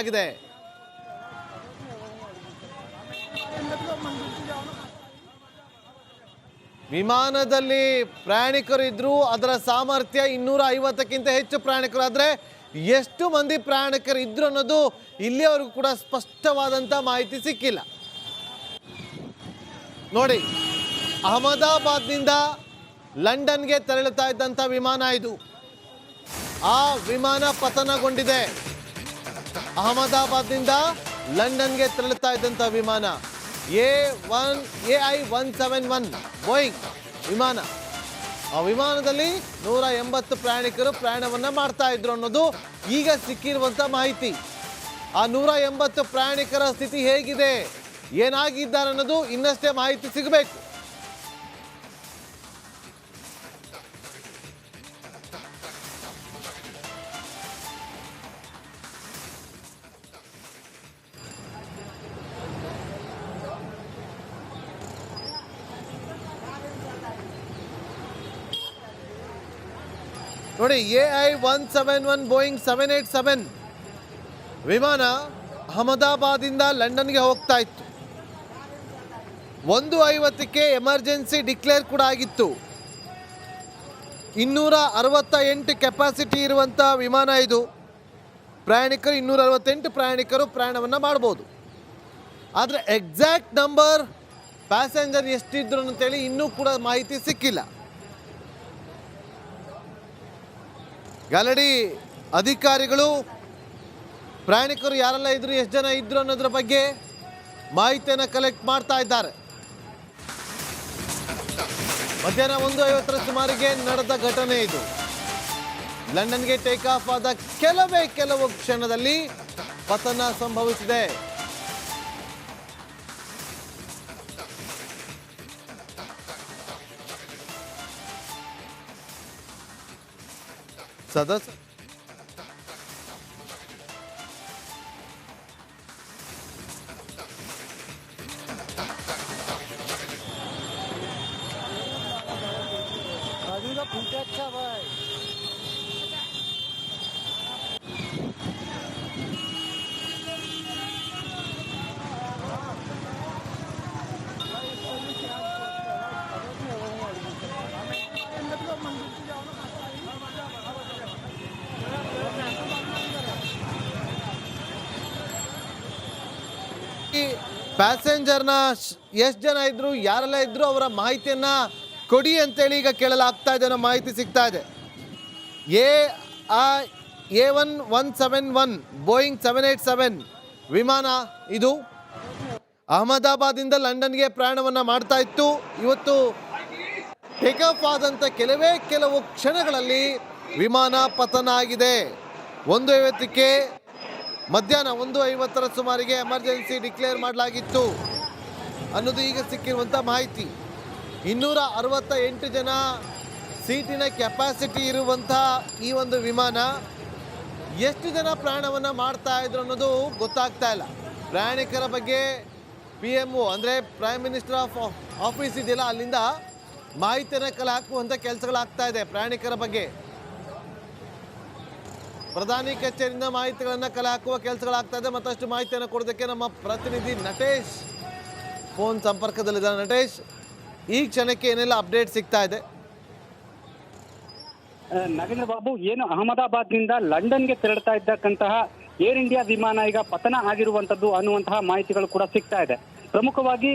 ಆಗಿದೆ. ವಿಮಾನದಲ್ಲಿ ಪ್ರಯಾಣಿಕರು ಇದ್ರು ಅದರ ಸಾಮರ್ಥ್ಯ ಇನ್ನೂರ ಐವತ್ತಕ್ಕಿಂತ ಹೆಚ್ಚು ಪ್ರಯಾಣಿಕರು ಆದರೆ ಎಷ್ಟು ಮಂದಿ ಪ್ರಯಾಣಿಕರು ಇದ್ರು ಅನ್ನೋದು ಇಲ್ಲಿಯವರೆಗೂ ಕೂಡ ಸ್ಪಷ್ಟವಾದಂಥ ಮಾಹಿತಿ ಸಿಕ್ಕಿಲ್ಲ. ನೋಡಿ, ಅಹಮದಾಬಾದ್ನಿಂದ ಲಂಡನ್ಗೆ ತೆರಳುತ್ತಾ ಇದ್ದಂತ ವಿಮಾನ ಇದು. ಆ ವಿಮಾನ ಪತನಗೊಂಡಿದೆ. ಅಹಮದಾಬಾದ್ನಿಂದ ಲಂಡನ್ಗೆ ತೆರಳುತ್ತಾ ಇದ್ದಂಥ ವಿಮಾನ. A one, A I one seven one Boeing ವಿಮಾನ. ಆ ವಿಮಾನದಲ್ಲಿ ನೂರ ಎಂಬತ್ತು ಪ್ರಯಾಣಿಕರು ಪ್ರಯಾಣವನ್ನ ಮಾಡ್ತಾ ಇದ್ರು ಅನ್ನೋದು ಈಗ ಸಿಕ್ಕಿರುವಂಥ ಮಾಹಿತಿ. ಆ ನೂರ ಎಂಬತ್ತು ಪ್ರಯಾಣಿಕರ ಸ್ಥಿತಿ ಹೇಗಿದೆ? ಏನಾಗಿದ್ದಾರೆ ಅನ್ನೋದು ಇನ್ನಷ್ಟೇ ಮಾಹಿತಿ ಸಿಗಬೇಕು. ನೋಡಿ A I one seven one Boeing seven eight seven ವಿಮಾನ ಅಹಮದಾಬಾದಿಂದ ಲಂಡನ್ಗೆ ಹೋಗ್ತಾ ಇತ್ತು. ಒಂದು ಐವತ್ತಕ್ಕೆ ಎಮರ್ಜೆನ್ಸಿ ಡಿಕ್ಲೇರ್ ಕೂಡ ಆಗಿತ್ತು. ಇನ್ನೂರ ಅರವತ್ತ ಎಂಟು ಕೆಪಾಸಿಟಿ ಇರುವಂಥ ವಿಮಾನ ಇದು. ಪ್ರಯಾಣಿಕರು ಇನ್ನೂರ ಅರವತ್ತೆಂಟು ಪ್ರಯಾಣಿಕರು ಪ್ರಯಾಣವನ್ನು ಮಾಡ್ಬೋದು. ಆದರೆ ಎಕ್ಸಾಕ್ಟ್ ನಂಬರ್ ಪ್ಯಾಸೆಂಜರ್ ಎಷ್ಟಿದ್ರು ಅಂತೇಳಿ ಇನ್ನೂ ಕೂಡ ಮಾಹಿತಿ ಸಿಕ್ಕಿಲ್ಲ. ಗಲಡಿ ಅಧಿಕಾರಿಗಳು, ಪ್ರಯಾಣಿಕರು ಯಾರೆಲ್ಲ ಇದ್ರು, ಎಷ್ಟು ಜನ ಇದ್ರು ಅನ್ನೋದ್ರ ಬಗ್ಗೆ ಮಾಹಿತಿಯನ್ನು ಕಲೆಕ್ಟ್ ಮಾಡ್ತಾ ಇದ್ದಾರೆ. ಮಧ್ಯಾಹ್ನ ಒಂದು ಐವತ್ತರ ಸುಮಾರಿಗೆ ನಡೆದ ಘಟನೆ ಇದು. ಲಂಡನ್ಗೆ ಟೇಕ್ ಆಫ್ ಆದ ಕೆಲವೇ, ಕೆಲವು ಕ್ಷಣದಲ್ಲಿ ಪತನ ಸಂಭವಿಸಿದೆ. ಸದಸ್ಯ ಈ ಪ್ಯಾಸೆಂಜರ್ನ ಎಷ್ಟು ಜನ ಇದ್ರು, ಯಾರೆಲ್ಲ ಇದ್ರು ಅವರ ಮಾಹಿತಿಯನ್ನ ಕೊಡಿ ಅಂತೇಳಿ ಈಗ ಕೇಳಲಾಗ್ತಾ ಇದೆ ಅನ್ನೋ ಮಾಹಿತಿ ಸಿಗ್ತಾ ಇದೆ. A A one one seven one, Boeing seven eight seven ವಿಮಾನ ಇದು. ಅಹಮದಾಬಾದಿಂದ ಲಂಡನ್ಗೆ ಪ್ರಯಾಣವನ್ನು ಮಾಡ್ತಾ ಇತ್ತು. ಇವತ್ತು ಟೇಕ್ ಆಫ್ ಆದಂಥ ಕೆಲವೇ ಕೆಲವು ಕ್ಷಣಗಳಲ್ಲಿ ವಿಮಾನ ಪತನ ಆಗಿದೆ. ಒಂದು ಐವತ್ತಕ್ಕೆ ಮಧ್ಯಾಹ್ನ ಒಂದು ಐವತ್ತರ ಸುಮಾರಿಗೆ ಎಮರ್ಜೆನ್ಸಿ ಡಿಕ್ಲೇರ್ ಮಾಡಲಾಗಿತ್ತು. ಅನ್ನೋದು ಈಗ ಸಿಕ್ಕಿರುವಂಥ ಮಾಹಿತಿ. ಇನ್ನೂರ ಅರವತ್ತ ಎಂಟು ಜನ ಸೀಟಿನ ಕೆಪಾಸಿಟಿ ಇರುವಂಥ ಈ ಒಂದು ವಿಮಾನ ಎಷ್ಟು ಜನ ಪ್ರಯಾಣವನ್ನು ಮಾಡ್ತಾ ಇದ್ರು ಅನ್ನೋದು ಗೊತ್ತಾಗ್ತಾ ಇಲ್ಲ. ಪ್ರಯಾಣಿಕರ ಬಗ್ಗೆ ಪಿ ಎಂ ಒ ಅಂದರೆ ಪ್ರೈಮ್ ಮಿನಿಸ್ಟರ್ ಆಫ್ ಆಫೀಸ್ ಇದೆಯಲ್ಲ, ಅಲ್ಲಿಂದ ಮಾಹಿತಿಯನ್ನು ಕಲೆ ಹಾಕುವಂಥ ಕೆಲಸಗಳಾಗ್ತಾ ಇದೆ ಪ್ರಯಾಣಿಕರ ಬಗ್ಗೆ. ಪ್ರಧಾನಿ ಕಚೇರಿಯಿಂದ ಮಾಹಿತಿಗಳನ್ನು ಕಲೆ ಹಾಕುವ ಕೆಲಸಗಳಾಗ್ತಾ ಇದೆ. ಮತ್ತಷ್ಟು ಮಾಹಿತಿಯನ್ನು ಕೊಡೋದಕ್ಕೆ ನಮ್ಮ ಪ್ರತಿನಿಧಿ ನಟೇಶ್ ಫೋನ್ ಸಂಪರ್ಕದಲ್ಲಿದ್ದಾರೆ ನಟೇಶ್, ಈ ಕ್ಷಣಕ್ಕೆ ಏನೆಲ್ಲ ಅಪ್ಡೇಟ್ ಸಿಗ್ತಾ ಇದೆ? ನರೇಂದ್ರ ಬಾಬು, ಏನು ಅಹಮದಾಬಾದ್ನಿಂದ ಲಂಡನ್ಗೆ ತೆರಳ್ತಾ ಇದ್ದಕ್ಕಂತಹ ಏರ್ ಇಂಡಿಯಾ ವಿಮಾನ ಈಗ ಪತನ ಆಗಿರುವಂತದ್ದು ಅನ್ನುವಂತಹ ಮಾಹಿತಿಗಳು ಕೂಡ ಸಿಗ್ತಾ ಇದೆ. ಪ್ರಮುಖವಾಗಿ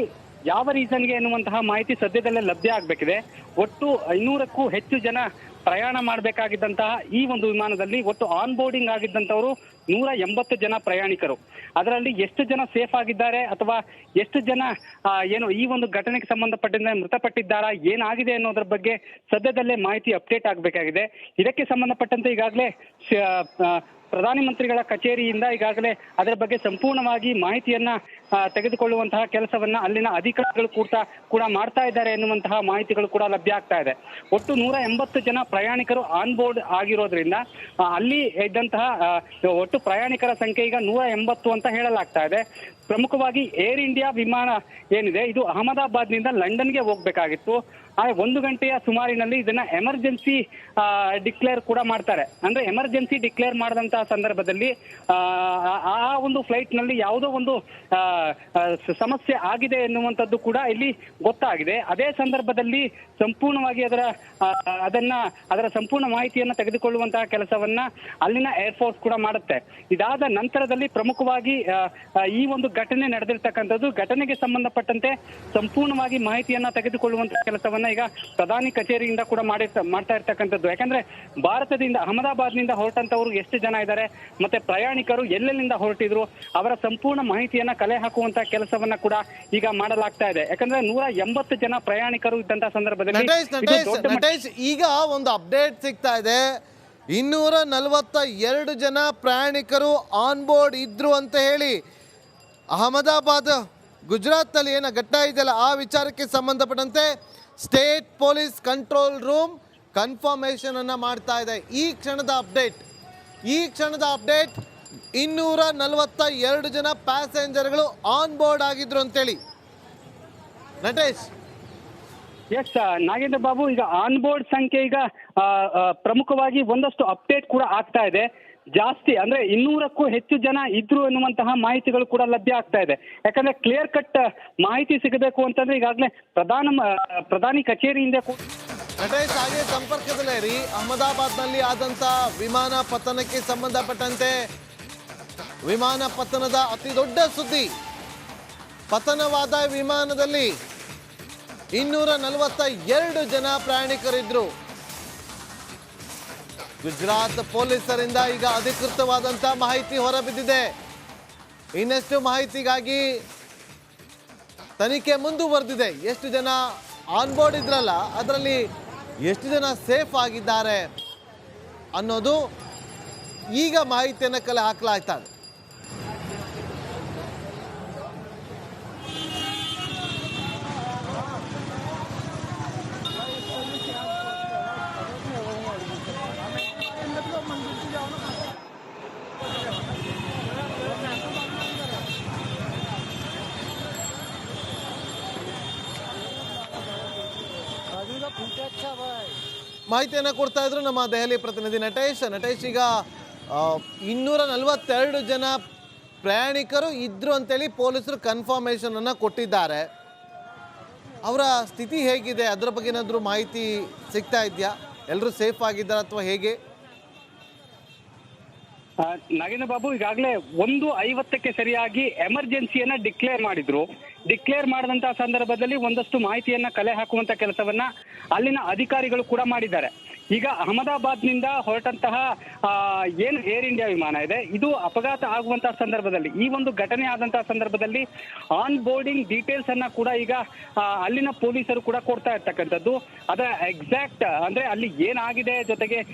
ಯಾವ ರೀಸನ್ಗೆ ಎನ್ನುವಂತಹ ಮಾಹಿತಿ ಸದ್ಯದಲ್ಲೇ ಲಭ್ಯ ಆಗಬೇಕಿದೆ. ಒಟ್ಟು ಐನೂರಕ್ಕೂ ಹೆಚ್ಚು ಜನ ಪ್ರಯಾಣ ಮಾಡಬೇಕಾಗಿದ್ದಂತಹ ಈ ಒಂದು ವಿಮಾನದಲ್ಲಿ ಒಟ್ಟು ಆನ್ ಬೋರ್ಡಿಂಗ್ ಆಗಿದ್ದಂಥವರು ನೂರ ಎಂಬತ್ತು ಜನ ಪ್ರಯಾಣಿಕರು. ಅದರಲ್ಲಿ ಎಷ್ಟು ಜನ ಸೇಫ್ ಆಗಿದ್ದಾರೆ ಅಥವಾ ಎಷ್ಟು ಜನ ಏನು ಈ ಒಂದು ಘಟನೆಗೆ ಸಂಬಂಧಪಟ್ಟಂತೆ ಮೃತಪಟ್ಟಿದ್ದಾರಾ, ಏನಾಗಿದೆ ಅನ್ನೋದ್ರ ಬಗ್ಗೆ ಸದ್ಯದಲ್ಲೇ ಮಾಹಿತಿ ಅಪ್ಡೇಟ್ ಆಗಬೇಕಾಗಿದೆ. ಇದಕ್ಕೆ ಸಂಬಂಧಪಟ್ಟಂತೆ ಈಗಾಗಲೇ ಪ್ರಧಾನಿ ಮಂತ್ರಿಗಳ ಕಚೇರಿಯಿಂದ ಈಗಾಗಲೇ ಅದರ ಬಗ್ಗೆ ಸಂಪೂರ್ಣವಾಗಿ ಮಾಹಿತಿಯನ್ನ ತೆಗೆದುಕೊಳ್ಳುವಂತಹ ಕೆಲಸವನ್ನ ಅಲ್ಲಿನ ಅಧಿಕಾರಿಗಳು ಕೂಡ ಕೂಡ ಮಾಡ್ತಾ ಇದ್ದಾರೆ ಎನ್ನುವಂತಹ ಮಾಹಿತಿಗಳು ಕೂಡ ಲಭ್ಯ ಆಗ್ತಾ ಇದೆ. ಒಟ್ಟು ನೂರ ಎಂಬತ್ತು ಜನ ಪ್ರಯಾಣಿಕರು ಆನ್ ಬೋರ್ಡ್ ಆಗಿರೋದ್ರಿಂದ ಅಲ್ಲಿ ಇದ್ದಂತಹ ಒಟ್ಟು ಪ್ರಯಾಣಿಕರ ಸಂಖ್ಯೆ ಈಗ ನೂರ ಎಂಬತ್ತು ಅಂತ ಹೇಳಲಾಗ್ತಾ ಇದೆ. ಪ್ರಮುಖವಾಗಿ ಏರ್ ಇಂಡಿಯಾ ವಿಮಾನ ಏನಿದೆ ಇದು ಅಹಮದಾಬಾದ್ನಿಂದ ಲಂಡನ್ಗೆ ಹೋಗ್ಬೇಕಾಗಿತ್ತು. ಆ ಒಂದು ಗಂಟೆಯ ಸುಮಾರಿನಲ್ಲಿ ಇದನ್ನ ಎಮರ್ಜೆನ್ಸಿ ಡಿಕ್ಲೇರ್ ಕೂಡ ಮಾಡ್ತಾರೆ. ಅಂದ್ರೆ ಎಮರ್ಜೆನ್ಸಿ ಡಿಕ್ಲೇರ್ ಮಾಡಿದಂತಹ ಸಂದರ್ಭದಲ್ಲಿ ಆ, ಒಂದು ಫ್ಲೈಟ್ನಲ್ಲಿ ಯಾವುದೋ ಒಂದು ಸಮಸ್ಯೆ ಆಗಿದೆ ಎನ್ನುವಂಥದ್ದು ಕೂಡ ಇಲ್ಲಿ ಗೊತ್ತಾಗಿದೆ. ಅದೇ ಸಂದರ್ಭದಲ್ಲಿ ಸಂಪೂರ್ಣವಾಗಿ ಅದರ ಅದನ್ನ ಅದರ ಸಂಪೂರ್ಣ ಮಾಹಿತಿಯನ್ನ ತೆಗೆದುಕೊಳ್ಳುವಂತಹ ಕೆಲಸವನ್ನ ಅಲ್ಲಿನ ಏರ್ಫೋರ್ಸ್ ಕೂಡ ಮಾಡುತ್ತೆ. ಇದಾದ ನಂತರದಲ್ಲಿ ಪ್ರಮುಖವಾಗಿ ಈ ಒಂದು ಘಟನೆ ನಡೆದಿರ್ತಕ್ಕಂಥದ್ದು. ಘಟನೆಗೆ ಸಂಬಂಧಪಟ್ಟಂತೆ ಸಂಪೂರ್ಣವಾಗಿ ಮಾಹಿತಿಯನ್ನ ತೆಗೆದುಕೊಳ್ಳುವಂತಹ ಕೆಲಸವನ್ನ ಈಗ ಪ್ರಧಾನಿ ಕಚೇರಿಯಿಂದ ಕೂಡ ಮಾಡಿ ಮಾಡ್ತಾ ಇರ್ತಕ್ಕಂಥದ್ದು. ಯಾಕಂದ್ರೆ ಭಾರತದಿಂದ ಅಹಮದಾಬಾದ್ನಿಂದ ಹೊರಟಂತವರು ಎಷ್ಟು ಜನ ಇದ್ದಾರೆ ಮತ್ತೆ ಪ್ರಯಾಣಿಕರು ಎಲ್ಲೆಲ್ಲಿಂದ ಹೊರಟಿದ್ರು ಅವರ ಸಂಪೂರ್ಣ ಮಾಹಿತಿಯನ್ನ ಕಲೆ ಹಾಕುವಂತ ಕೆಲಸವನ್ನ ಕೂಡ ಈಗ ಮಾಡಲಾಗ್ತಾ ಇದೆ. ಯಾಕಂದ್ರೆ ನೂರ ಎಂಬತ್ತು ಜನ ಪ್ರಯಾಣಿಕರು ಇದ್ದಂತಹ ಸಂದರ್ಭದಲ್ಲಿ ಈಗ ಒಂದು ಅಪ್ಡೇಟ್ ಸಿಗ್ತಾ ಇದೆ. ಇನ್ನೂರ ನಲವತ್ತ ಎರಡು ಜನ ಪ್ರಯಾಣಿಕರು ಆನ್ ಬೋರ್ಡ್ ಇದ್ರು ಅಂತ ಹೇಳಿ ಅಹಮದಾಬಾದ್ ಗುಜರಾತ್ನಲ್ಲಿ ಏನ ಘಟ್ಟ ಇದೆಯಲ್ಲ, ಆ ವಿಚಾರಕ್ಕೆ ಸಂಬಂಧಪಟ್ಟಂತೆ ಸ್ಟೇಟ್ ಪೊಲೀಸ್ ಕಂಟ್ರೋಲ್ ರೂಮ್ ಕನ್ಫರ್ಮೇಷನನ್ನು ಮಾಡ್ತಾ ಇದೆ. ಈ ಕ್ಷಣದ ಅಪ್ಡೇಟ್, ಈ ಕ್ಷಣದ ಅಪ್ಡೇಟ್ ಇನ್ನೂರ ನಲವತ್ತ ಎರಡು ಜನ ಪ್ಯಾಸೆಂಜರ್ಗಳು ಆನ್ ಬೋರ್ಡ್ ಆಗಿದ್ರು ಅಂತೇಳಿ. ನಟೇಶ್. ಎಸ್ ನಾಗೇಂದ್ರ ಬಾಬು, ಈಗ ಆನ್ ಬೋರ್ಡ್ ಸಂಖ್ಯೆ ಈಗ ಪ್ರಮುಖವಾಗಿ ಒಂದಷ್ಟು ಅಪ್ಡೇಟ್ ಕೂಡ ಆಗ್ತಾ ಇದೆ. ಜಾಸ್ತಿ, ಅಂದ್ರೆ ಇನ್ನೂರಕ್ಕೂ ಹೆಚ್ಚು ಜನ ಇದ್ರು ಎನ್ನುವಂತಹ ಮಾಹಿತಿಗಳು ಕೂಡ ಲಭ್ಯ ಆಗ್ತಾ ಇದೆ. ಯಾಕಂದ್ರೆ ಕ್ಲಿಯರ್ ಕಟ್ ಮಾಹಿತಿ ಸಿಗಬೇಕು ಅಂತಂದ್ರೆ ಈಗಾಗಲೇ ಪ್ರಧಾನ ಪ್ರಧಾನಿ ಕಚೇರಿಯಿಂದ ನಟೇಶ್ ಹಾಗೆ ಸಂಪರ್ಕದಲ್ಲೇ ರೀ ಅಹಮದಾಬಾದ್ನಲ್ಲಿ ಆದಂತ ವಿಮಾನ ಪತನಕ್ಕೆ ಸಂಬಂಧಪಟ್ಟಂತೆ ವಿಮಾನ ಪತನದ ಅತಿ ದೊಡ್ಡ ಸುದ್ದಿ. ಪತನವಾದ ವಿಮಾನದಲ್ಲಿ ಇನ್ನೂರ ನಲವತ್ತ ಎರಡು ಜನ ಪ್ರಯಾಣಿಕರಿದ್ರು. ಗುಜರಾತ್ ಪೊಲೀಸರಿಂದ ಈಗ ಅಧಿಕೃತವಾದಂಥ ಮಾಹಿತಿ ಹೊರಬಿದ್ದಿದೆ. ಇನ್ನಷ್ಟು ಮಾಹಿತಿಗಾಗಿ ತನಿಖೆ ಮುಂದುವರೆದಿದೆ. ಎಷ್ಟು ಜನ ಆನ್ ಬೋರ್ಡ್ ಇದ್ರಲ್ಲ, ಅದರಲ್ಲಿ ಎಷ್ಟು ಜನ ಸೇಫ್ ಆಗಿದ್ದಾರೆ ಅನ್ನೋದು ಈಗ ಮಾಹಿತಿಯನ್ನು ಕಲೆ ಹಾಕಲಾಗ್ತಾ ಮಾಹಿತಿಯನ್ನು ಕೊಡ್ತಾ ಇದ್ರು ನಮ್ಮ ದೆಹಲಿ ಪ್ರತಿನಿಧಿ ನಟೇಶ್. ನಟೇಶ್ ಈಗ ಇನ್ನೂರ ನಲವತ್ತೆರಡು ಜನ ಪ್ರಯಾಣಿಕರು ಇದ್ರು ಅಂತೇಳಿ ಪೊಲೀಸರು ಕನ್ಫರ್ಮೇಷನ್ ಅನ್ನು ಕೊಟ್ಟಿದ್ದಾರೆ. ಅವರ ಸ್ಥಿತಿ ಹೇಗಿದೆ? ಅದರ ಬಗ್ಗೆ ಏನಾದರೂ ಮಾಹಿತಿ ಸಿಗ್ತಾ ಇದೆಯಾ? ಎಲ್ಲರೂ ಸೇಫ್ ಆಗಿದ್ದಾರೆ ಅಥವಾ ಹೇಗೆ? ನಾಗೇಂದ್ರ ಬಾಬು ಈಗಾಗಲೇ ಒಂದು ಐವತ್ತಕ್ಕೆ ಸರಿಯಾಗಿ ಎಮರ್ಜೆನ್ಸಿಯನ್ನ ಡಿಕ್ಲೇರ್ ಮಾಡಿದ್ರು. ಡಿಕ್ಲೇರ್ ಮಾಡಿದಂತಹ ಸಂದರ್ಭದಲ್ಲಿ ಒಂದಷ್ಟು ಮಾಹಿತಿಯನ್ನ ಕಲೆ ಹಾಕುವಂತ ಕೆಲಸವನ್ನ ಅಲ್ಲಿನ ಅಧಿಕಾರಿಗಳು ಕೂಡ ಮಾಡಿದ್ದಾರೆ. ಈಗ ಅಹಮದಾಬಾದ್ನಿಂದ ಹೊರಟಂತಹ ಏನು ಏರ್ ಇಂಡಿಯಾ ವಿಮಾನ ಇದೆ, ಇದು ಅಪಘಾತ ಆಗುವಂತಹ ಸಂದರ್ಭದಲ್ಲಿ, ಈ ಒಂದು ಘಟನೆ ಆದಂತಹ ಸಂದರ್ಭದಲ್ಲಿ ಆನ್ ಬೋರ್ಡಿಂಗ್ ಡೀಟೇಲ್ಸ್ ಅನ್ನ ಕೂಡ ಈಗ ಅಲ್ಲಿನ ಪೊಲೀಸರು ಕೂಡ ಕೊಡ್ತಾ ಇರ್ತಕ್ಕಂಥದ್ದು. ಅದರ ಎಕ್ಸಾಕ್ಟ್ ಅಂದ್ರೆ ಅಲ್ಲಿ ಏನಾಗಿದೆ ಜೊತೆಗೆ